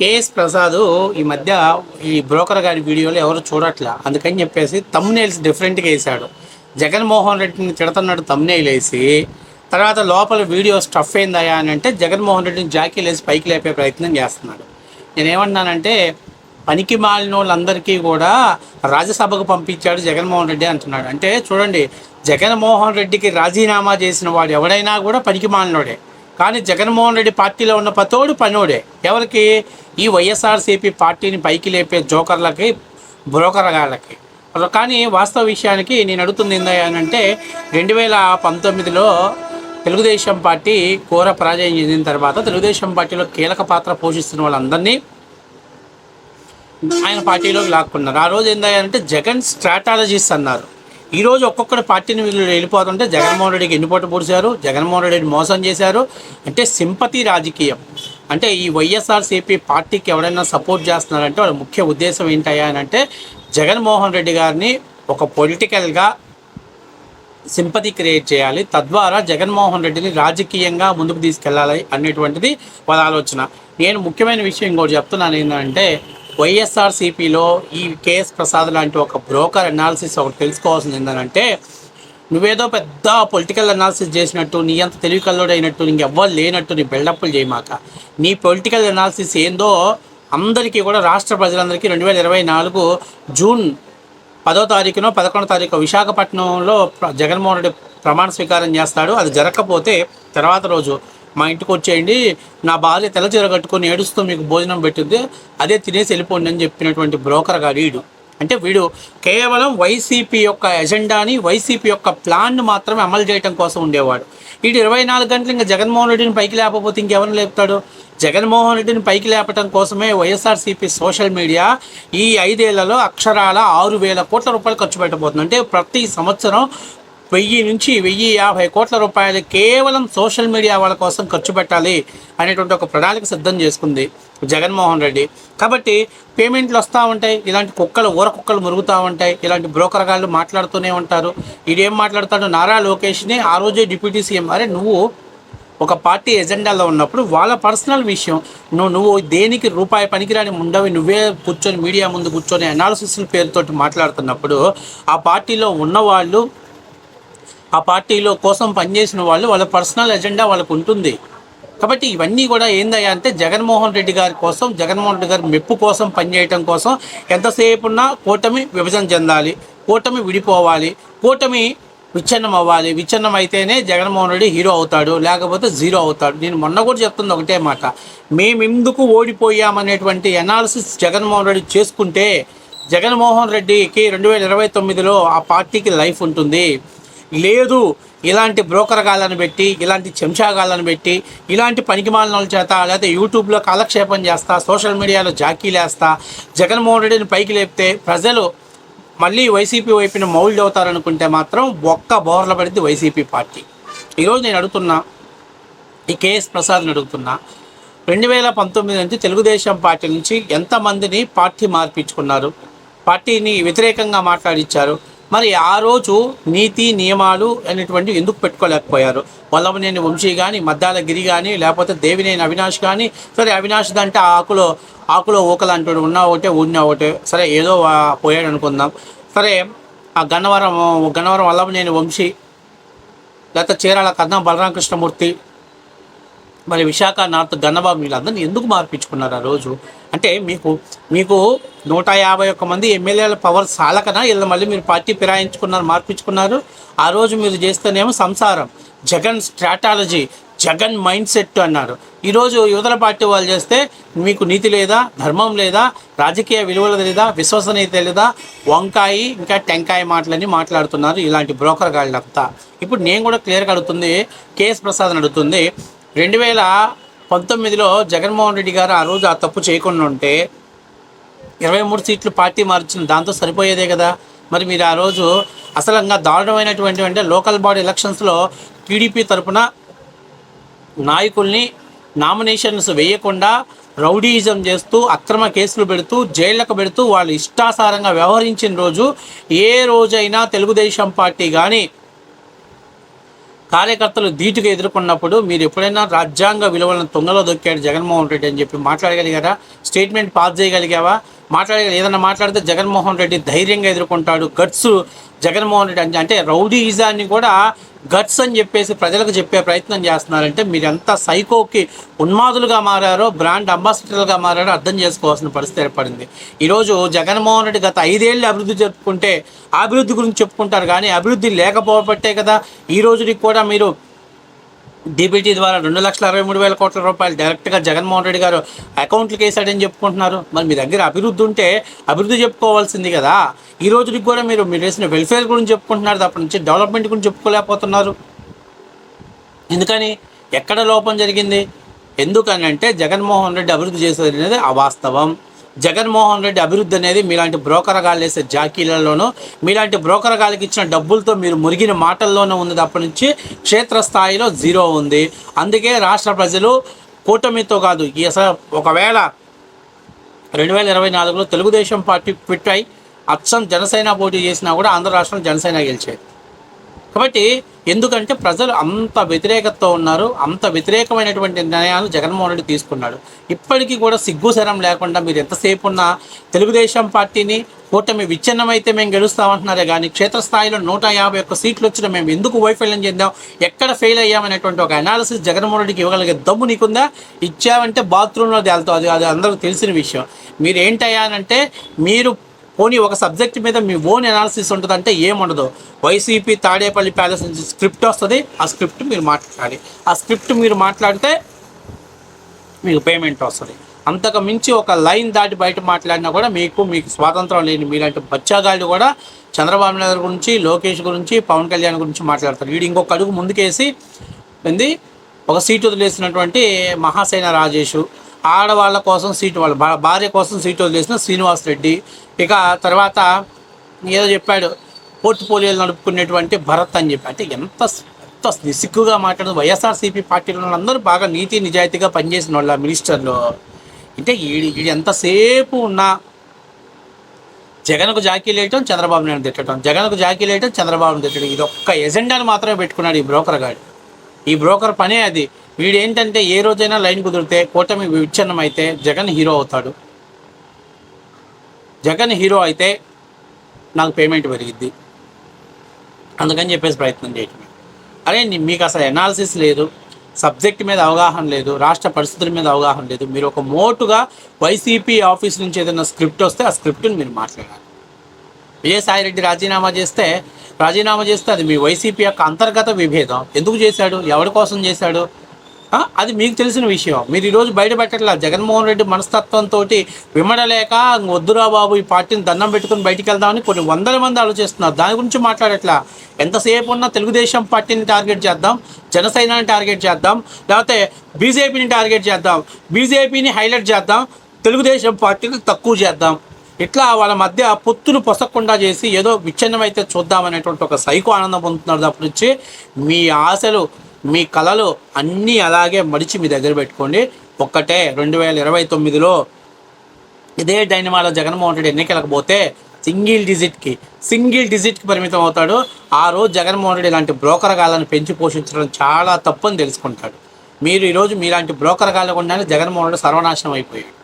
KS Prasad ఈ మధ్య ఈ బ్రోకర్ గారి వీడియోలు ఎవరు చూడట్లా. అందుకని చెప్పేసి తమ్నేల్స్ డిఫరెంట్గా వేశాడు. జగన్మోహన్ రెడ్డిని తిడుతున్నాడు తమ్నేల్ వేసి. తర్వాత లోపల వీడియో స్టఫ్ అయిందయా అని అంటే జగన్మోహన్ రెడ్డిని జాకీలు వేసి పైకి లేపే ప్రయత్నం చేస్తున్నాడు. నేనేమన్నానంటే పనికి మాలిన వాళ్ళందరికీ కూడా రాజ్యసభకు పంపించాడు జగన్మోహన్ రెడ్డి అంటున్నాడు. అంటే చూడండి జగన్మోహన్ రెడ్డికి రాజీనామా చేసిన వాడు ఎవడైనా కూడా పనికి మాలినోడే. కానీ జగన్మోహన్ రెడ్డి పార్టీలో ఉన్న పతోడు పనోడే. ఎవరికి? ఈ వైఎస్ఆర్సీపీ పార్టీని పైకి లేపే జోకర్లకి బ్రోకర్గాళ్ళకి కానీ వాస్తవ విషయానికి నేను అడుగుతుంది ఏంటంటే రెండు వేల పంతొమ్మిదిలో తెలుగుదేశం పార్టీ ఘోర పరాజయం చెందిన తర్వాత తెలుగుదేశం పార్టీలో కీలక పాత్ర పోషిస్తున్న వాళ్ళందరినీ ఆయన పార్టీలోకి లాక్కున్నారు. ఆ రోజు ఏంటంటే జగన్ స్ట్రాటాలజీస్ అన్నారు. ఈరోజు ఒక్కొక్కటి పార్టీని వీళ్ళు వెళ్ళిపోతుంటే జగన్మోహన్ రెడ్డికి ఎన్నిపోటు పొడిచారు? జగన్మోహన్ రెడ్డిని మోసం చేశారు. అంటే సింపతి రాజకీయం. అంటే ఈ వైఎస్ఆర్సీపీ పార్టీకి ఎవరైనా సపోర్ట్ చేస్తున్నారంటే వాళ్ళ ముఖ్య ఉద్దేశం ఏంటయ్యా అని అంటే జగన్మోహన్ రెడ్డి గారిని ఒక పొలిటికల్గా సింపతి క్రియేట్ చేయాలి. తద్వారా జగన్మోహన్ రెడ్డిని రాజకీయంగా ముందుకు తీసుకెళ్ళాలి అనేటువంటిది వాళ్ళ ఆలోచన. నేను ముఖ్యమైన విషయం ఇంకోటి చెప్తున్నాను ఏంటంటే వైఎస్ఆర్సీపీలో ఈ కేఎస్ ప్రసాద్ లాంటి ఒక బ్రోకర్ అనాలిసిస్ ఒకటి తెలుసుకోవాల్సింది ఏంటంటే నువ్వేదో పెద్ద పొలిటికల్ అనాలిసిస్ చేసినట్టు నీ అంత తెలివి కల్లోడైనట్టు నీకు ఎవ్వరు లేనట్టు నీ బిల్డప్లు చేయమాక నీ పొలిటికల్ అనాలిసిస్ ఏందో అందరికీ కూడా రాష్ట్ర ప్రజలందరికీ రెండు వేల ఇరవై నాలుగు జూన్ పదో తారీఖునో పదకొండో తారీఖు విశాఖపట్నంలో జగన్మోహన్ రెడ్డి ప్రమాణ స్వీకారం చేస్తాడు. అది జరగకపోతే తర్వాత రోజు మా ఇంటికి వచ్చేయండి. నా భార్య తెల్ల చీర కట్టుకొని ఏడుస్తూ మీకు భోజనం పెట్టింది. అదే తినేసి వెళ్ళిపోండి అని చెప్పినటువంటి బ్రోకర్ గారు వీడు అంటే వీడు కేవలం వైసీపీ యొక్క ఎజెండాని వైసీపీ యొక్క ప్లాన్ను మాత్రమే అమలు చేయడం కోసం ఉండేవాడు. వీడు ఇరవై నాలుగు గంటలు ఇంకా జగన్మోహన్ రెడ్డిని పైకి లేకపోతే ఇంకెవరిని లేపుతాడు? జగన్మోహన్ రెడ్డిని పైకి లేపటం కోసమే వైఎస్ఆర్సీపీ సోషల్ మీడియా ఈ ఐదేళ్ళలో అక్షరాల ఆరు వేల కోట్ల రూపాయలు ఖర్చు పెట్టబోతుంది. అంటే ప్రతి సంవత్సరం వెయ్యి నుంచి వెయ్యి యాభై కోట్ల రూపాయలు కేవలం సోషల్ మీడియా వాళ్ళ కోసం ఖర్చు పెట్టాలి అనేటువంటి ఒక ప్రణాళిక సిద్ధం చేసుకుంది జగన్మోహన్ రెడ్డి. కాబట్టి పేమెంట్లు వస్తూ ఉంటాయి ఇలాంటి కుక్కలు ఊర కుక్కలు మురుగుతూ ఉంటాయి ఇలాంటి బ్రోకర్ గాళ్ళు మాట్లాడుతూనే ఉంటారు. ఇదేం మాట్లాడతాడు నారా లోకేష్ని ఆ రోజే డిప్యూటీ సీఎం అరే నువ్వు ఒక పార్టీ ఎజెండాలో ఉన్నప్పుడు వాళ్ళ పర్సనల్ విషయం. నువ్వు నువ్వు దేనికి రూపాయి పనికిరాని ఉండవి నువ్వే కూర్చొని మీడియా ముందు కూర్చొని అనాలిసిస్ పేరుతోటి మాట్లాడుతున్నప్పుడు ఆ పార్టీలో ఉన్నవాళ్ళు ఆ పార్టీలో కోసం పనిచేసిన వాళ్ళు వాళ్ళ పర్సనల్ ఎజెండా వాళ్ళకు ఉంటుంది. కాబట్టి ఇవన్నీ కూడా ఏందయ్యా అంటే జగన్మోహన్ రెడ్డి గారి కోసం జగన్మోహన్ రెడ్డి గారి మెప్పు కోసం పనిచేయటం కోసం ఎంతసేపు ఉన్నా కూటమి విభజన చెందాలి కూటమి విడిపోవాలి కూటమి విచ్ఛిన్నం అవ్వాలి. విచ్ఛిన్నం అయితేనే జగన్మోహన్ రెడ్డి హీరో అవుతాడు లేకపోతే జీరో అవుతాడు. నేను మొన్న కూడా చెప్తుంది ఒకటే మాట. మేమెందుకు ఓడిపోయామనేటువంటి ఎనాలిసిస్ జగన్మోహన్ రెడ్డి చేసుకుంటే జగన్మోహన్ రెడ్డికి రెండు వేల ఇరవై తొమ్మిదిలో ఆ పార్టీకి లైఫ్ ఉంటుంది. లేదు. ఇలాంటి బ్రోకర్ గాళ్ళని పెట్టి ఇలాంటి చెంచాగాళ్ళని పెట్టి ఇలాంటి పనికిమాలిన చేత లేకపోతే యూట్యూబ్లో కాలక్షేపం చేస్తా సోషల్ మీడియాలో జాకీలేస్తా జగన్మోహన్ రెడ్డిని పైకి లేపితే ప్రజలు మళ్ళీ వైసీపీ వైపున మౌల్డ్ అవుతారనుకుంటే మాత్రం ఒక్క బోర్ల పడింది వైసీపీ పార్టీ. ఈరోజు నేను అడుగుతున్నా ఈ కేఎస్ ప్రసాద్ని అడుగుతున్నా రెండు వేల పంతొమ్మిది నుంచి తెలుగుదేశం పార్టీ నుంచి ఎంతమందిని పార్టీ మార్పించుకున్నారు? పార్టీని వ్యతిరేకంగా మాట్లాడిచ్చారు. మరి ఆ రోజు నీతి నియమాలు అనేటువంటివి ఎందుకు పెట్టుకోలేకపోయారు? వల్లభనేని వంశీ కానీ మద్దాల గిరి కానీ లేకపోతే దేవినేని అవినాష్ కానీ సరే అవినాష్ దంటే ఆ ఆకులో ఆకులో ఊకలు అంటాడు ఉన్నా ఒకటే ఊడినా ఒకటే సరే ఏదో పోయాడు అనుకుందాం. సరే ఆ గన్నవరం గన్నవరం వల్లభనేని వంశీ లేకపోతే చీరాల కన్నా బలరామకృష్ణమూర్తి మరి విశాఖ నార్త్ గన్నబాబు వీళ్ళందరినీ ఎందుకు మార్పించుకున్నారు ఆ రోజు? అంటే మీకు మీకు నూట యాభై ఒక్క మంది ఎమ్మెల్యేల పవర్ సాలకన వీళ్ళు మళ్ళీ మీరు పార్టీ ఫిరాయించుకున్నారు మార్పించుకున్నారు. ఆ రోజు మీరు చేస్తేనేమో సంసారం. జగన్ స్ట్రాటాలజీ జగన్ మైండ్ సెట్ అన్నారు. ఈరోజు యువతల పార్టీ వాళ్ళు చేస్తే మీకు నీతి లేదా ధర్మం లేదా రాజకీయ విలువలు లేదా విశ్వసనీయత లేదా వంకాయ ఇంకా టెంకాయ మాటలని మాట్లాడుతున్నారు ఇలాంటి బ్రోకర్ గాళ్ళంతా ఇప్పుడు నేను కూడా క్లియర్గా అడుగుతుంది కేఎస్ ప్రసాద్ అడుగుతుంది. రెండు వేల పంతొమ్మిదిలో జగన్మోహన్ రెడ్డి గారు ఆ రోజు ఆ తప్పు చేయకుండా ఉంటే ఇరవై మూడు సీట్లు పార్టీ మార్చిన దాంతో సరిపోయేదే కదా. మరి మీరు ఆ రోజు అసలంగా దారుణమైనటువంటి అంటే లోకల్ బాడీ ఎలక్షన్స్లో టీడీపీ తరపున నాయకుల్ని నామినేషన్స్ వేయకుండా రౌడీయిజం చేస్తూ అక్రమ కేసులు పెడుతూ జైళ్ళకు పెడుతూ వాళ్ళు ఇష్టాసారంగా వ్యవహరించిన రోజు ఏ రోజైనా తెలుగుదేశం పార్టీ కానీ కార్యకర్తలు ధీటుగా ఎదుర్కొన్నప్పుడు మీరు ఎప్పుడైనా రాజ్యాంగ విలువలను తొంగలో దొక్కాడు జగన్మోహన్ రెడ్డి అని చెప్పి మాట్లాడగలిగారా? Statement pass చేయగలిగావా? మాట్లాడే ఏదైనా మాట్లాడితే జగన్మోహన్ రెడ్డి ధైర్యంగా ఎదుర్కొంటాడు. గట్స్ జగన్మోహన్ రెడ్డి అంటే అంటే రౌడీయిజాన్ని కూడా గట్స్ అని చెప్పేసి ప్రజలకు చెప్పే ప్రయత్నం చేస్తున్నారంటే మీరు ఎంత సైకోకి ఉన్మాదులుగా మారారో బ్రాండ్ అంబాసిడర్లుగా మారారో అర్థం చేసుకోవాల్సిన పరిస్థితి ఏర్పడింది. ఈరోజు జగన్మోహన్ రెడ్డి గత ఐదేళ్ళు అభివృద్ధి చెప్పుకుంటే అభివృద్ధి గురించి చెప్పుకుంటారు కానీ అభివృద్ధి లేకపోబట్టే కదా ఈ రోజుకి కూడా మీరు డీబీటీ ద్వారా రెండు లక్షల అరవై మూడు వేల కోట్ల రూపాయలు డైరెక్ట్గా జగన్మోహన్ రెడ్డి గారు అకౌంట్లకు వేశాడని చెప్పుకుంటున్నారు. మరి మీ దగ్గర అభివృద్ధి ఉంటే అభివృద్ధి చెప్పుకోవాల్సింది కదా. ఈ రోజుకి కూడా మీరు మీరు వేసిన వెల్ఫేర్ గురించి చెప్పుకుంటున్నారు తప్ప నుంచి డెవలప్మెంట్ గురించి చెప్పుకోలేకపోతున్నారు. ఎందుకని? ఎక్కడ లోపం జరిగింది? ఎందుకని అంటే జగన్మోహన్ రెడ్డి అభివృద్ధి చేసేది అనేది అవాస్తవం. జగన్మోహన్ రెడ్డి అభివృద్ధి అనేది మీలాంటి బ్రోకరగాళ్ళు వేసే జాకీలలోనూ మీలాంటి బ్రోకరగాళ్ళకి ఇచ్చిన డబ్బులతో మీరు మురిగిన మాటల్లోనూ ఉంది తప్ప నుంచి క్షేత్రస్థాయిలో జీరో ఉంది. అందుకే రాష్ట్ర ప్రజలు కూటమితో కాదు ఈ అసలు ఒకవేళ రెండు వేల ఇరవై నాలుగులో తెలుగుదేశం పార్టీ క్విట్ అయి అచ్చం జనసేన పోటీ చేసినా కూడా ఆంధ్ర రాష్ట్రం జనసేన గెలిచేది. కాబట్టి ఎందుకంటే ప్రజలు అంత వ్యతిరేకతతో ఉన్నారు అంత వ్యతిరేకమైనటువంటి నిర్ణయాలు జగన్మోహన్ రెడ్డి తీసుకున్నాడు. ఇప్పటికీ కూడా సిగ్గు శరం లేకుండా మీరు ఎంతసేపు ఉన్నా తెలుగుదేశం పార్టీని కూటమి విచ్ఛిన్నమైతే మేము గెలుస్తామంటున్నారే కానీ క్షేత్రస్థాయిలో నూట యాభై ఒక్క సీట్లు వచ్చిన మేము ఎందుకు వైఫల్యం చెందాం ఎక్కడ ఫెయిల్ అయ్యామనేటువంటి ఒక అనాలిసిస్ జగన్మోహన్ రెడ్డికి ఇవ్వగలిగే దమ్ము నీకుందా? ఇచ్చావంటే బాత్రూంలో తేలుతావు అది అది అందరికీ తెలిసిన విషయం. మీరు ఏంటయ్యానంటే మీరు పోనీ ఒక సబ్జెక్ట్ మీద మీ ఓన్ అనాలిసిస్ ఉంటుందంటే ఏముండదు. వైసీపీ తాడేపల్లి ప్యాలెస్ నుంచి స్క్రిప్ట్ వస్తుంది ఆ స్క్రిప్ట్ మీరు మాట్లాడాలి ఆ స్క్రిప్ట్ మీరు మాట్లాడితే మీకు పేమెంట్ వస్తుంది. అంతకు మించి ఒక లైన్ దాటి బయట మాట్లాడినా కూడా మీకు మీకు స్వాతంత్రం లేని మీలాంటి బచ్చాగాళ్ళు కూడా చంద్రబాబు నాయుడు గురించి లోకేష్ గురించి పవన్ కళ్యాణ్ గురించి మాట్లాడతారు. వీడు ఇంకొక అడుగు ముందుకేసి ఏంది? ఒక సీటు వదిలేసినటువంటి మహాసేన రాజేషు ఆడవాళ్ళ కోసం సీటు వాళ్ళ భా- భార్య కోసం సీటు వదిలేసిన శ్రీనివాస్ రెడ్డి. ఇక తర్వాత ఏదో చెప్పాడు పోర్ట్ఫోలియోలు నడుపుకునేటువంటి భరత్ అని చెప్పి. అంటే ఎంత ఎంత నిసిగ్గుగా మాట్లాడు వైఎస్ఆర్సీపీ పార్టీలో వాళ్ళందరూ బాగా నీతి నిజాయితీగా పనిచేసిన వాళ్ళ మినిస్టర్లు. అంటే ఈడు ఈడు ఎంతసేపు ఉన్నా జగన్కు జాకీ లేయటం చంద్రబాబు నాయుడు తిట్టడం. జగన్కు జాకీ లేయటం చంద్రబాబు తిట్టడం. ఇది ఒక్క ఎజెండాను మాత్రమే పెట్టుకున్నాడు ఈ బ్రోకర్ గాడు. ఈ బ్రోకర్ పనే అది. వీడు ఏంటంటే ఏ రోజైనా లైన్ కుదిరితే కూటమి విచ్ఛిన్నం అయితే జగన్ హీరో అవుతాడు. జగన్ హీరో అయితే నాకు పేమెంట్ పెరిగిద్ది. అందుకని చెప్పేసి ప్రయత్నం చేయటం అరే మీకు అసలు ఎనాలిసిస్ లేదు. సబ్జెక్ట్ మీద అవగాహన లేదు. రాష్ట్ర పరిస్థితుల మీద అవగాహన లేదు. మీరు ఒక మోటుగా వైసీపీ ఆఫీస్ నుంచి ఏదైనా స్క్రిప్ట్ వస్తే ఆ స్క్రిప్ట్ని మీరు మాట్లాడాలి. విజయసాయిరెడ్డి రాజీనామా చేస్తే రాజీనామా చేస్తే అది మీ వైసీపీ యొక్క అంతర్గత విభేదం. ఎందుకు చేశాడు? ఎవరి కోసం చేశాడు? అది మీకు తెలిసిన విషయం. మీరు ఈరోజు బయటపెట్టట్లా జగన్మోహన్ రెడ్డి మనస్తత్వంతో విమడలేక వద్దురా బాబు ఈ పార్టీని దండం పెట్టుకుని బయటికి వెళ్దామని కొన్ని వందల మంది ఆలోచిస్తున్నారు. దాని గురించి మాట్లాడట్లా. ఎంతసేపు ఉన్నా తెలుగుదేశం పార్టీని టార్గెట్ చేద్దాం జనసేనని టార్గెట్ చేద్దాం లేకపోతే బీజేపీని టార్గెట్ చేద్దాం బీజేపీని హైలైట్ చేద్దాం తెలుగుదేశం పార్టీని తక్కువ చేద్దాం. ఇట్లా వాళ్ళ మధ్య పొత్తులు పొసకుండా చేసి ఏదో విచ్ఛిన్నమైతే చూద్దామనేటువంటి ఒక సైకో ఆనందం పొందుతున్నారు తప్పటి నుంచి మీ ఆశలు మీ కళలు అన్నీ అలాగే మడిచి మీ దగ్గర పెట్టుకోండి. ఒక్కటే రెండు వేల ఇరవై తొమ్మిదిలో ఇదే డైనమాలో జగన్మోహన్ రెడ్డి ఎన్నికలకు పోతే సింగిల్ డిజిట్కి సింగిల్ డిజిట్కి పరిమితం అవుతాడు. ఆ రోజు జగన్మోహన్ రెడ్డి ఇలాంటి బ్రోకర్ గాలను పెంచి పోషించడం చాలా తప్పని తెలుసుకుంటాడు. మీరు ఈరోజు మీలాంటి బ్రోకర్ గాల జగన్మోహన్ రెడ్డి సర్వనాశనం అయిపోయాడు.